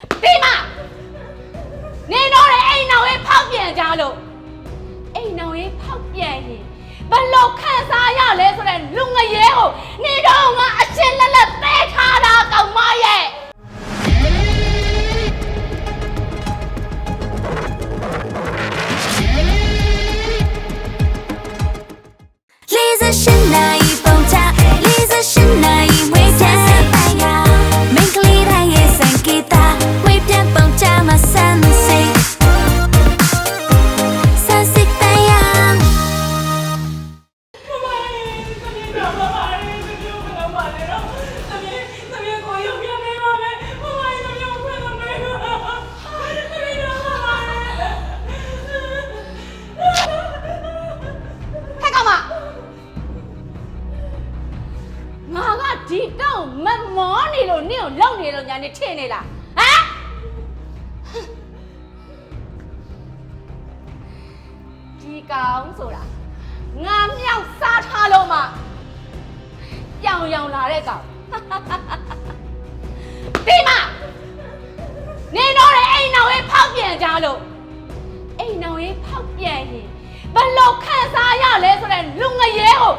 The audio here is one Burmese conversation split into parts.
ဒီမှာနေတော့လေအိမ်နောင်ရေးဖောက်ပြန်ကြလို့အိမ်နောင်ရေးဖောက်ပြန်ရင်ဘယ်လို့ခံစားရလဲဆိုတဲ့လူငရဲကိုနေတော့ငါအရှင်းလက်လက်သဲထားတာကောင်မရဲ့လေးစရှင်နို နေလို့နင့်ကိုလုံနေလို့ညာနေထင်နေလားဟမ်ဒီကောင်ဆိုတာငါမြောက်စားထားလို့မှပြောင်ရောင်လာတဲ့ကောင်ဒီမှာနေတော့လေအိမ်နောက်ရေးဖောက်ပြန်ကြလို့အိမ်နောင်ရေးဖောက်ပြန်ရင်ဘယ်လို့ခံစားရလဲဆိုတဲ့လူငရဲကို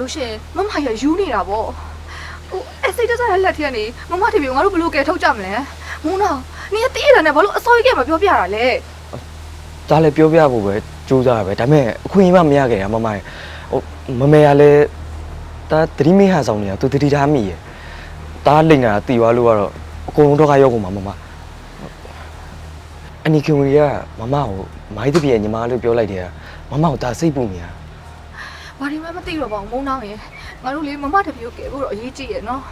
လို့ရှိရင်မမရယူနေတာပေါ့ဟိုအစိတ်တစားလက်ထက်ကနေမမတပီကိုငါတို့ဘလို့ကဲထုတ်ကြမလဲမုန်းတော့နင်ကတီးရတယ်နဲ့ဘာလို့အစောကြီးကမပြောပြတာလဲဒါလည်းပြောပြဖို့ပဲကြိုးစားရပဲဒါပေမဲ့အခွင့်အရေးမှမရခဲ့ရမမရဲ့ဟိုမမေကလည်းဒါသတိမေးဟန်ဆောင်နေတာသူသတိထားမိရဲ့ဒါလိမ့်နေတာတီသွားလို့ကတော့အကုန်လုံးတော့ကရောက်ကုန်မှာမမအနီခင်ဝင်ကမမကိုမိုင်းတပြည့်ညီမလို့ပြောလိုက်တယ်ကမမကိုဒါစိတ်ပူနေတာ ဘာဒီမှမသိတော့ပါဘူးမုန်းတော့ရင်ငါတို့လေမမတပီကိုကဲဖို့တော့အရေးကြီးရဲ့နော်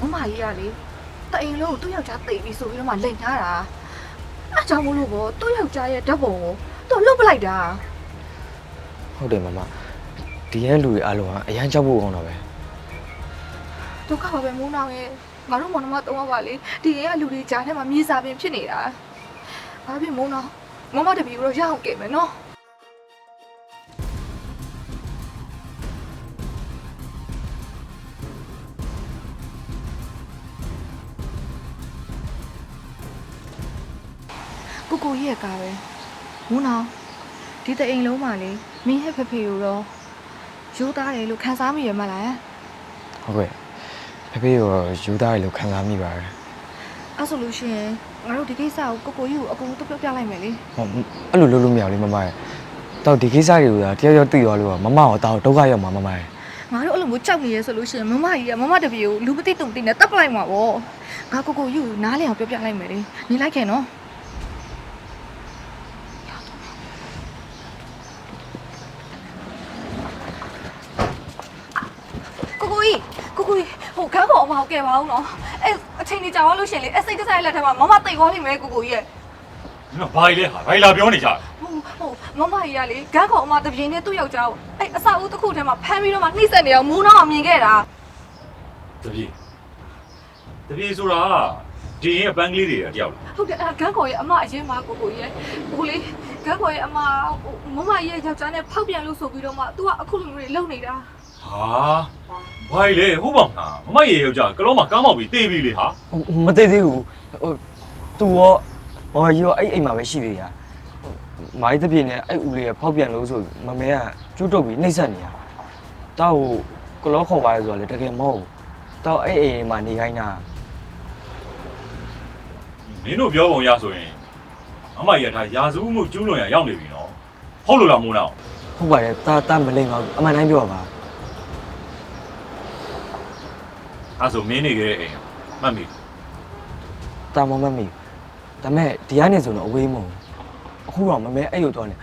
မမကြီးကလေတအိမ်လုံးကိုသူ့ယောက်ျားတိတ်ပြီးဆိုပြီးတော့မှလိန်ထားတာအဲ့ကြောင့်မလို့ပေါ့သူ့ယောက်ျားရဲ့ဓာတ်ပုံကိုသူလှုပ်ပလိုက်တာဟုတ်တယ်မမဒီရန်လူတွေအားလုံးကအရန်ကြောက်ဖို့ကောင်းတော့ပဲဒုက္ခပါပဲမုန်းတော့ရင်ငါတို့မောင်နှမတော့ပါလေဒီရင်ကလူတွေကြားထဲမှာမြေစာပင်ဖြစ်နေတာဘာဖြစ်မုန်းတော့မမတပီကိုတော့ရအောင်ကဲမယ်နော် ကိုကိုကြီးရဲ့ကားပဲမူနောင်ဒီတအိမ်လုံးမှာလေမင်းဟဲ့ဖဖေကိုတော့ရိုးသားတယ်လို့ခံစားမိရမလားဟုတ်ကဲ့ဖေဖေကိုယူသားရလို့ခံစားမိပါတယ်အဲ့ဆိုလို့ရှိရင်ငါတို့ဒီကိစ္စကိုကိုကိုကြီးကိုအကုန်လုံးပြောပြလိုက်မယ်လေဟောအဲ့လိုလုပ်လို့မရဘူးလေမမရဲ့တော့ဒီကိစ္စတွေကတယောက်ယောက်သိသွားလို့ကမမကိုတော့ဒုက္ခရောက်မှာမမရဲ့ငါတို့အဲ့လိုမျိုးကြောက်နေရဲဆိုလို့ရှိရင်မမကြီးကမမတပီကိုလူမသိတုံသိနဲ့တပ်ပလိုက်မှာပေါ့ငါကိုကိုကြီးကိုနားလည်အောင်ပြောပြလိုက်မယ်လေနေလိုက်ခဲ့နော်ကိုကိုကြီးကိုကိုကြီးဟိုခ န်းပေါ်အမဟုတ်ကဲပါဦးနော်အဲအချိန်ကြီးကြာသွားလို့ရှရင်လေအစိတ်တဆိုင်လက်ထက်မှာမမတိတ်သွားလိမ့်မယ်ကိုကိုကြီးရဲ့။နော်ဘာကြီးလဲဟာဘာကြီးလာပြောနေကြလဲဟိုဟိုမမကြီးကလေဂန်းခေါအမတပြင်းနဲ့သူ့ယောက်ျားကိုအဲ့အဆောက်အဦတစ်ခုထဲမှာဖမ်းပြီးတော့မှနှိမ့်ဆက်နေအောင်မူးနောက်အောင်မြင်ခဲ့တာ။တပြေ။တပြေဆိုတာဒီရင်အပန်းကလေးတွေကတယောက်လားဟုတ်တယ်အဲ့ဂန်းခေါရဲ့အမအရင်မှကိုကိုကြီးရဲ့ကိုလေဂန်းခေါရဲ့အမဟိုမမကြီးရဲ့ယောက်ျားနဲ့ဖောက်ပြန်လို့ဆိုပြီးတော့မှ तू ကအခုလိုမျိုးတွေလုပ်နေတာ။ ဟာဘာကြီးလဲဟုတ်ပါမလား။မမရေယောက်ျားကလောမှာကားမောက်ပြီးတေးပြီလေဟာဟိုမသိသေးဘူးဟိုသူရောဟောရောအဲ့အိမ်မှာပဲရှိသေးတာမိုင်းတပြင်းနဲ့အဲ့ဦးလေးကဖောက်ပြန်လို့ဆိုမမေကကျွတ်တုတ်ပြီးနှိမ့်ဆက်နေတာတောက်ကလောခေါ်ပါလေဆိုတော့လေတကယ်မဟုတ်ဘူးတောက်အဲ့အိမ်မှာနေခိုင်းတာ။မင်းတို့ပြောပုံရဆိုရင်မမရေကဒါရာဇဝမှုကျူးလွန်ရရောက်နေပြီနော်။ဟုတ်လို့လားမိုးနောက်ဟုတ်ပါတယ်တာတာမလိမ့်ပါဘူးအမှန်တိုင်းပြောပါ။ အဲဆိုမင်းနေခဲ့တဲ့အိမ်မှတ်မိတာမမမီဒါမဲ့ဒီကနေဆိုတော့အဝေးမဟုတ်ဘူးအခုတော့မမဲအဲ့ရုပ်တော့နေ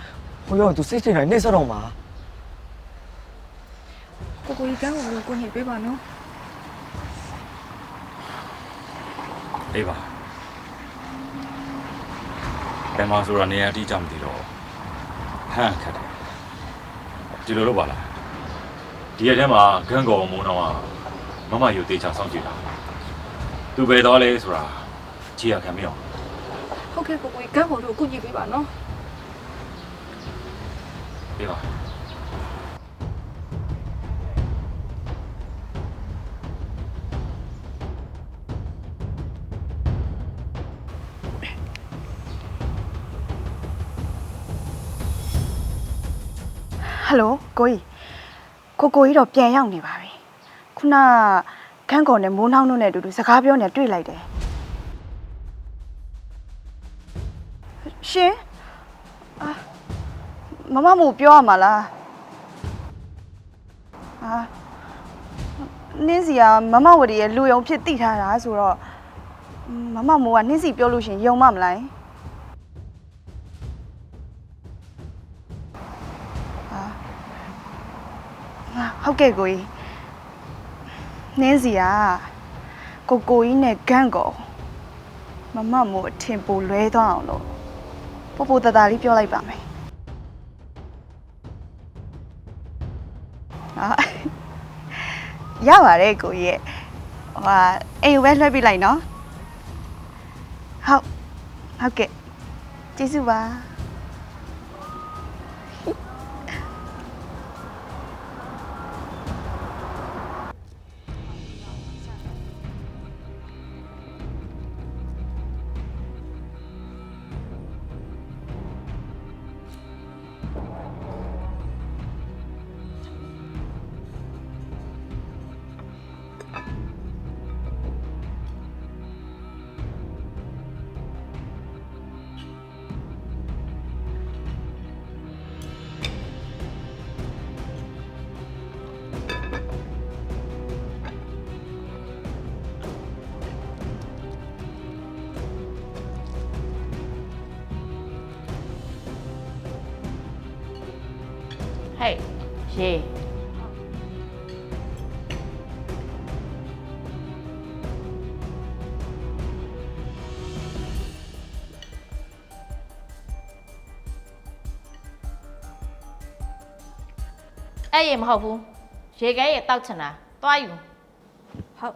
ဟိုရောသူစိတ်ချတိုင်းနှိမ့်ဆက်တော့မှာကိုကိုကြီးဂန်းခေါကိုကိုညစ်ပေးပါနော်။အေးပါ။ဘယ်မှာဆိုတာနေရာအတိအကျမသိတော့ဟမ်ခတ်တယ်ဒီလိုတော့ပါလားဒီရက်ထဲမှာဂန်းကောင်မုံတော့က မမယူတေချာစောင့်ကြည့်တာသူပဲတော့လဲဆိုတာကြည့်ရခံမရအောင်ဟုတ်ကဲ့ကိုကိုကြီးကန်းပေါ်တို့ကိုကြည့်ပေးပါနော်ပြေးပါဟယ်လိုကိုကြီးကိုကိုကြီးတော့ပြန်ရောက်နေပါပြီ ခုနခန်းကော်နဲ့မိုးနှောင်းတို့နဲ့အတူတူစကားပြောနေတွေ့လိုက်တယ်ရှင်အာမမမို့ပြောရမှာလားအာနင်းစီကမမဝရီရဲ့လူယုံဖြစ်တိထားတာဆိုတော့မမမိုးကနင်းစီပြောလို့ရှရင်ယုံမမလားအာဟာဟုတ်ကဲ့ကိုကြီး နင်းစီကကိုကိုကြီးနဲ့ဂန့်ကိုမမမို့အထင်ပိုလွဲသွားအောင်လို့ပူပူတတလေးပြောလိုက်ပါမယ်ဟာရပါတယ်ကိုကြီးရဲ့ဟိုဟာအိမ်ကိုပဲလွှဲပြလိုက်နော်ဟုတ်ဟုတ်ကဲ့ကျေးဇူးပါ ဟဲ့ရေအဲ့ရေမဟုတ်ဘူးရေခဲရေတောက်ချင်တာသွားယူဟုတ်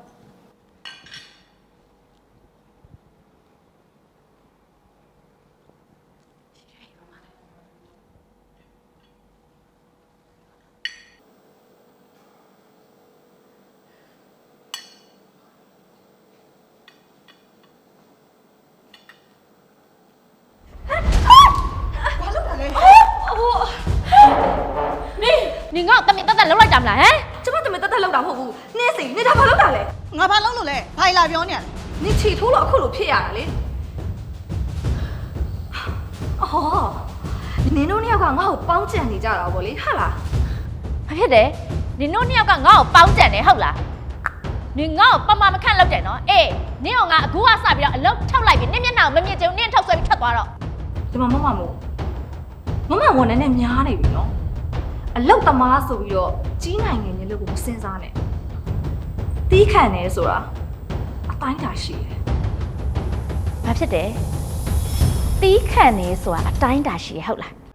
နေနေငါ့ကိုတမင်တက်တက်လောက်လိုက်တာမလားဟမ်ကျမတမင်တက်တက်လောက်တာမဟုတ်ဘူးနင်းစီနေဒါဘာလောက်တာလဲငါဘာလုပ်လို့လဲဘာလာပြောနေရလဲနင်းချီထိုးလို့အခုလိုဖြစ်ရတာလေအော်နင်းတို့နှစ်ယောက်ကငါ့ကိုပေါင်းကြံနေကြတာဗောလေဟာလားဘာဖြစ်တယ်နင်တို့နှစ်ယောက်ကငါ့ကိုပေါင်းကြံတယ်ဟုတ်လားနင်ငါ့ကိုပမာမခန့်လောက်တယ်နော်အေးနင်ကငါအခုကစပြီးတော့အလုပ်ထုတ်လိုက်ပြီနင်မျက်နှာကိုမမြင်ချင်ဘူးနင်ထုတ်ဆွဲပြီးထွက်သွားတော့ဒီမှာမမမို့မမဝန်နဲ့များနေပြီနော် အလောက်သမားဆိုပြီးတော့ကြီးနိုင်ငံရဲ့လို့ကိုမစင်စားနဲ့တီးခံနေဆိုတာအတိုင်းတာရှိတယ်ဘာဖြစ်တယ်တီးခံနေဆိုတာအတိုင်းတာရှိရဟုတ်လား